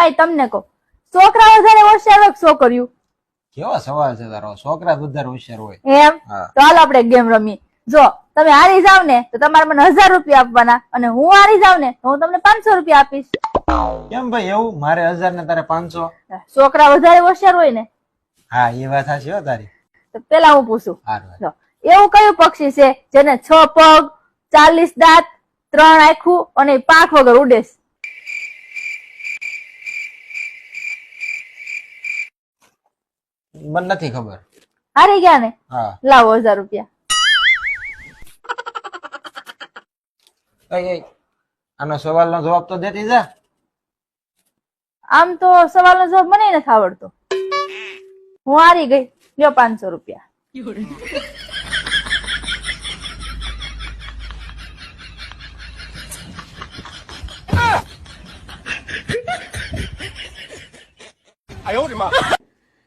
આય તમને કહો. છોકરા વધારે હોશિયાર હોય કે છોકરીઓ કેવો સવાલ છે તારો? છોકરા વધારે હોશિયાર હોય. એમ? તો હાલ આપણે ગેમ રમીએ. જો તમે હારી જાવ ને તો તમારે મને હજાર રૂપિયા આપવાના અને હું હારી જાવ ને તો હું તમને પાંચસો રૂપિયા આપીશ. કેમ ભાઈ એવું? મારે હજાર ને તારે પાંચસો? છોકરા વધારે હોશિયાર હોય ને? હા એ વાત સાચી હો તારી. તો પેલા હું પૂછું. હારું એવું કયું પક્ષી છે જેને છ પગ ચાલીસ દાંત ત્રણ આખું અને પાંખ વગર ઉડે છે? મને નથી ખબર. હારી ગયા ને? હા. લાવો હજાર રૂપિયા. આનો સવાલ આનો સવાલનો જવાબ તો દેતી જા. આમ તો સવાલનો જવાબ મને નથી આવડતો. હું હારી ગઈ લ્યો પાંચસો રૂપિયા.